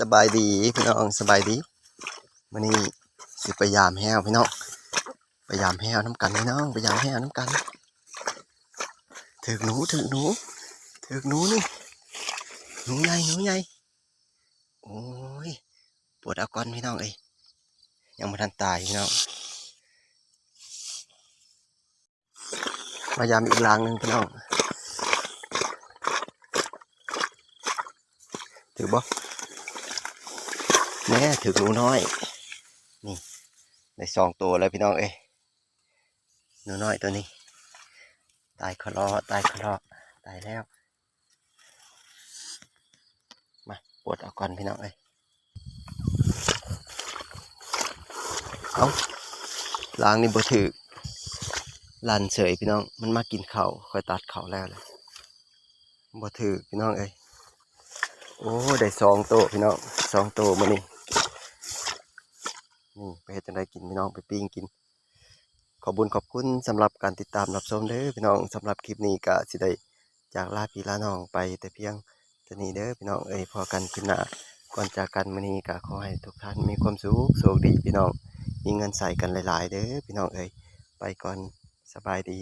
สบายดีพี่น้องสบายดีวันนี้สิไปยามแห้วพี่น้องไปยามแห้วน้ำกันพี่น้องไปยามแห้วน้ำกันถึกหนูถึกหนูถึกหนูนี่หนูใหญ่หนูใหญ่โอ้ยปวดเอาก้อนพี่น้องเอ้ยยังไม่ทันตายพี่น้องมายามอีกลางหนึ่งพี่น้องถือบ่ แม่ถึงหนูน้อย นี่ได้สองตัวแล้วพี่น้องเอ้ยหนูน้อยตัวนี้ ตายคลอตายคลอตายแล้ว มาปวดเอาก่อนพี่น้องเอ้ยเอาล้างนี่บ่ถือลันเฉยพี่น้อง มันมากินเขา่าวคอยตัดเขา่าวแล้วเลยบ่ถือพี่น้องเอ้ยโอ้ ได้สองตัวพี่น้องสองตัวมานี่ นี่ไปเฮ็ดจังไดกินพี่น้องไปปิ้งกิน ขอบุญขอบคุณสำหรับการติดตามรับชมเด้อพี่น้องสำหรับคลิปนี้ก็สิได้จากลาพี่ลาน้องไปแต่เพียงเท่านี้เด้อพี่น้องเอ้ยพอกันคลิปหน้าก่อนจากกันมื้อนี้ก็ขอให้ทุกท่านมีความสุขโชคดีพี่น้องมีเงินใส่กันหลาย ๆ เด้อพี่น้องเอ้ยไปก่อนสบายดี